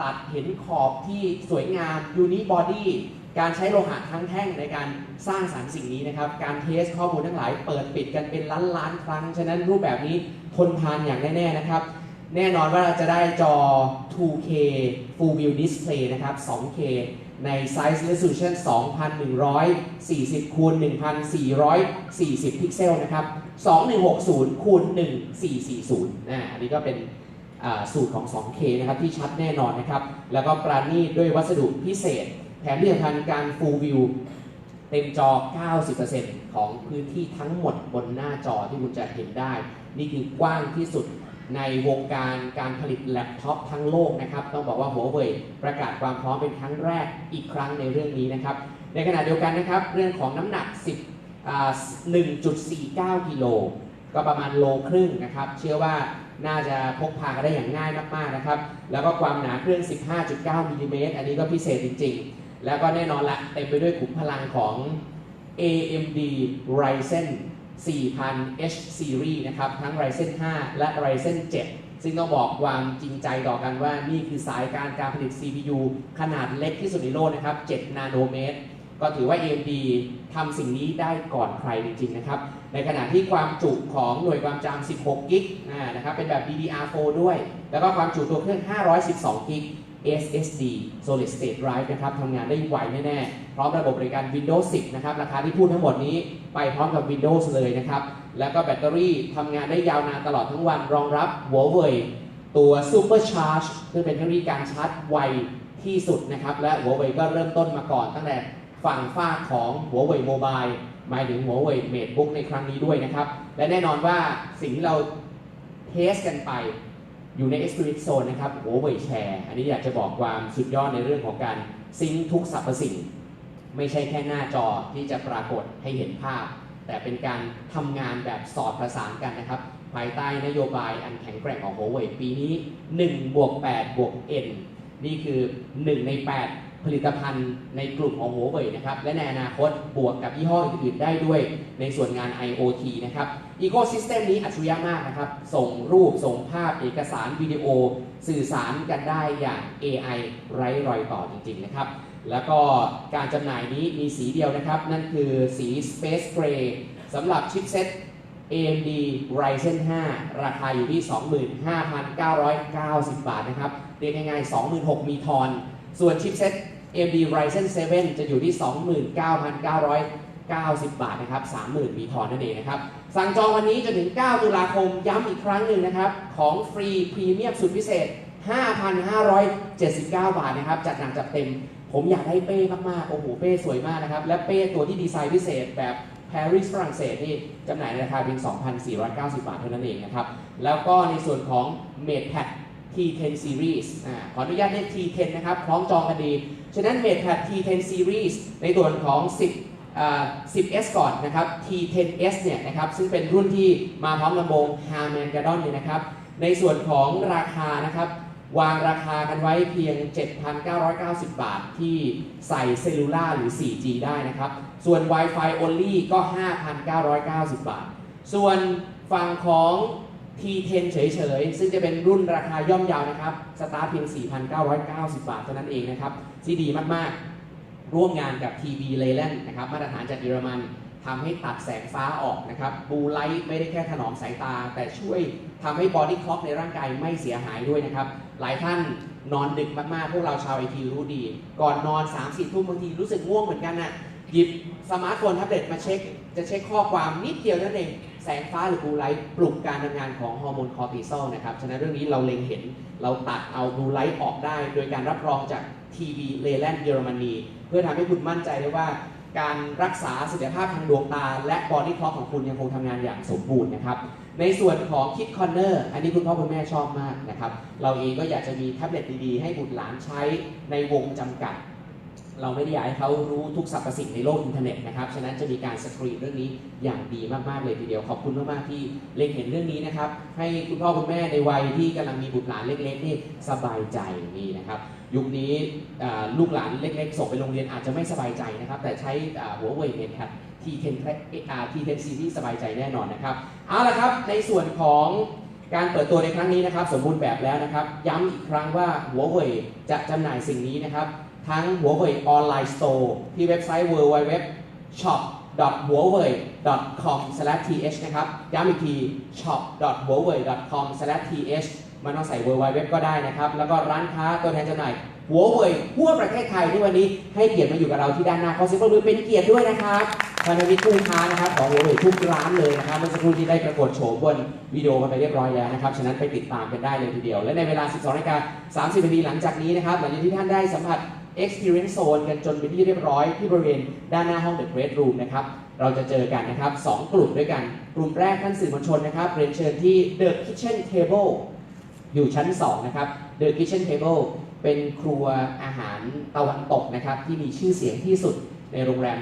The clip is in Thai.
ตัดเห็นขอบที่สวยงามยูนิบอดี้การใช้โลหะทั้งแท่งในการสร้างสรรค์สิ่งนี้นะครับ การเทสข้อมูลทั้งหลายเปิดปิดกันเป็นล้านล้านครั้ง ฉะนั้นรูปแบบนี้ทนทานอย่างแน่ ๆ นะครับ แน่นอนว่าเราจะได้จอ 2K Full View Display นะครับ 2K ใน Size Resolution 2140คูณ1440 พิกเซลนะครับ 2160คูณ1440นะอันนี้ก็เป็น สูตรของ 2K นะครับที่ชัดแน่นอนนะครับ แล้วก็ปราณีตด้วยวัสดุพิเศษ แถมที่สำคัญการ Full View เต็มจอ 90%ของพื้นที่ทั้งหมดบนหน้าจอที่คุณจะเห็นได้ นี่คือกว้างที่สุดในวงการการผลิตแล็ปท็อปทั้งโลกนะครับ ต้องบอกว่าหัวเว่ยประกาศความพร้อมเป็นครั้งแรกอีกครั้งในเรื่องนี้นะครับ ในขณะเดียวกันนะครับ เรื่องของน้ำหนัก 10 1.49 กิโลก็ประมาณโลครึ่งนะครับ เชื่อว่า น่าจะพกพากันได้อย่างง่ายมากๆนะครับ แล้วก็ความหนาเครื่อง 15.9มิลลิเมตรอันนี้ก็พิเศษจริง ๆ แล้วก็แน่นอนละเต็มไปด้วยขุมพลังของ AMD Ryzen 4000 H Series นะครับ ทั้ง Ryzen 5 และ Ryzen 7 ซึ่งต้องบอกความจริงใจต่อกันว่านี่คือสายการการผลิต CPU ขนาดเล็กที่สุดในโลกนะครับ 7 นาโนเมตร ก็ถือว่า AMD ทำสิ่งนี้ได้ก่อนใครจริงๆนะครับ ในขณะที่ความจุของหน่วยความจำ 16 กิกนะครับ เป็นแบบ DDR4 ด้วย แล้วก็ความจุตัวเครื่อง 512 กิก SSD Solid State Drive นะครับทำงานได้ไวแน่ๆ พร้อมระบบบริการ Windows 10 นะครับ ราคาที่พูดทั้งหมดนี้ไปพร้อมกับ Windows เลยนะครับ แล้วก็แบตเตอรี่ทำงานได้ยาวนานตลอดทั้งวัน รองรับ Huawei ตัว Super Charge ซึ่งเป็นเทคโนโลยีการชาร์จไวที่สุดนะครับ และ Huawei ก็เริ่มต้นมาก่อนตั้งแต่ ฝั่งฝ้าของ Huawei Mobile หมายถึง Huawei MateBook ในครั้งนี้ด้วยนะครับ และแน่นอนว่าสิ่งที่เราเทสกันไปอยู่ใน Experience Zone นะครับ Huawei Share อันนี้อยากจะบอกความสุดยอดในเรื่องของการซิงค์ทุกสรรพสิ่ง ไม่ใช่แค่หน้าจอที่จะปรากฏให้เห็นภาพ แต่เป็นการทำงานแบบสอดประสานกันนะครับ ภายใต้นโยบายอันแข็งแกร่งของ Huawei ปีนี้1บวก8บวก N นี่คือ 1 ใน 8 ผลิตภัณฑ์ในกลุ่มของ Huawei นะครับ และในอนาคตบวกกับยี่ห้ออื่นๆได้ด้วยในส่วนงาน IoT นะครับอีโค y ิสเต็มนี้อัจฉริยะมากนะครับ ส่งรูป ส่งภาพ เอกสาร วิดีโอ สื่อสารกันได้อย่าง AI ไร้รอยต่อจริง ๆ นะครับ แล้วก็การจำหน่ายนี้มีสีเดียวนะครับ นั่นคือสี Space Gray สำหรับชิปเซ็ต AMD Ryzen 5 ราคาอยู่ที่ 25,990 บาทนะครับ เรียกง่ายๆ 26,000 มีทอน ส่วนชิปเซ็ต AMD Ryzen 7 จะอยู่ที่ 29,990 บาทนะครับ 30,000 มีทอนนั่นเองนะครับ สั่งจองวันนี้จนถึง 9 ตุลาคม ย้ำอีกครั้งหนึ่งนะครับ ของฟรีพรีเมียมสุดพิเศษ 5,579 บาทนะครับ จัดหนักจัดเต็ม ผมอยากให้เป้มาก ๆ โอ้โห เป้สวยมากนะครับ และเป้ตัวที่ดีไซน์พิเศษแบบปารีสฝรั่งเศสนี่จำหน่ายในราคาเพียง 2,490 บาทเท่านั้นเองนะครับ แล้วก็ในส่วนของ MatePad T10 Series อ่าขออนุญาตเรียก T10 นะครับคล้องจองกันดี ฉะนั้น MatePad T10 Series ในส่วนของ 10อ่า 10s ก่อนนะครับ T10s เนี่ยนะครับซึ่งเป็นรุ่นที่มาพร้อมลำโพง Harman Kardon เนี่ยนะครับในส่วนของราคานะครับวางราคากันไว้เพียง 7,990 บาทที่ใส่เซลลูล่าหรือ 4G ได้นะครับ ส่วน Wi-Fi only ก็ 5,990 บาท ส่วนฝั่งของ T10 เฉยๆ ซึ่งจะเป็นรุ่นราคาย่อมเยาวนะครับ สตาร์ทเพียง 4,990 บาทเท่านั้นเองนะครับที่ดีมากๆ ร่วมงานกับ TV l e l a n d นะครับ มาตรฐานจากเยอรมันทำให้ตัดแสงฟ้าออกนะครับ บูไลท์ไม่ได้แค่ถนอมสายตา แต่ช่วยทำให้บอดี้คล็อกในร่างกายไม่เสียหายด้วยนะครับ หลายท่านนอนดึกมากๆ พวกเราชาวไอทีรู้ดี ก่อนนอน 3 4 ทุ่มบางทีรู้สึกง่วงเหมือนกันน่ะ หยิบสมาร์ทโฟนแท็บเล็ตมาเช็ค จะเช็คข้อความนิดเดียวนั่นเอง แสงฟ้าหรือบูไลท์ปลุกการทำงานของฮอร์โมนคอร์ติซอลนะครับ ฉะนั้นเรื่องนี้เราเล็งเห็นเราตัดเอาบูไลท์ออกได้ โดยการรับรองจากทีวีเลแลนด์เยอรมนี เพื่อทำให้คุณมั่นใจได้ว่า การรักษาเสถียรภาพทางดวงตา และบอดี้คล็อกของคุณยังคงทำงานอย่างสมบูรณ์นะครับในส่วนของคิดคอนเนอร์อันนี้คุณพ่อคุณแม่ชอบมากนะครับ เราเองก็อยากจะมีแท็บเล็ตดีๆ ให้บุตรหลานใช้ในวงจำกัด เราไม่ได้อยากให้เขารู้ทุกสรรพสิ่งในโลกอินเทอร์เน็ตนะครับ ฉะนั้นจะมีการสกรีนเรื่องนี้อย่างดีมาก ๆ เลยทีเดียว ขอบคุณมาก ๆ ที่เล็งเห็นเรื่องนี้นะครับ ให้คุณพ่อคุณแม่ในวัยที่กำลังมีบุตรหลานเล็ก ๆ นี่สบายใจนี่นะครับ ยุคนี้ลูกหลานเล็ก ๆ ส่งไปโรงเรียนอาจจะไม่สบายใจนะครับ แต่ใช้หัวเว่ยเน็ตแท็บ T10 อ่า T10 ซีรีสบายใจแน่นอนนะครับ เอาละครับ ในส่วนของการเปิดตัวในครั้งนี้นะครับ สมบูรณ์แบบแล้วนะครับ ย้ำอีกครั้งว่าหัวเว่ยจะจำหน่ายสิ่งนี้นะครับ ทั้งหัวเว่ยออนไลน์สโตร์ที่เว็บไซต์ www shop huawei com th นะครับ ย้ำอีกที shop huawei com th มันต้องใส่ www ก็ได้นะครับ แล้วก็ร้านค้าตัวแทนจำหน่ายหัวเว่ยทั่วประเทศไทยที่วันนี้ให้เกียรติมาอยู่กับเราที่ด้านหน้าขอเสียงปรบมือเป็นเกียรติด้วยนะครับพันธมิตรคู่ค้านะครับของหัวเว่ยทุกร้านเลยนะครับเมื่อสักครู่ที่ได้ปรากฏโฉมบนวิดีโอกันไปเรียบร้อยแล้วนะครับ ฉะนั้นไปติดตามกันได้เลยทีเดียว และในเวลา 12นาฬิกา30นาทีหลังจากนี้นะครับหลังจากที่ท่านได้สัมผัส Experience Zone กันจนเป็นที่เรียบร้อยที่บริเวณด้านหน้าห้อง The Great Room นะครับ เราจะเจอกันนะครับสองกลุ่มด้วยกัน กลุ่มแรกท่านสื่อมวลชนนะครับ เรียนเชิญที่ The Kitchen Table อยู่ชั้น 2 นะครับ The Kitchen Table เป็นครัวอาหารตะวันตกนะครับ ที่มีชื่อเสียงที่สุดในโรงแรม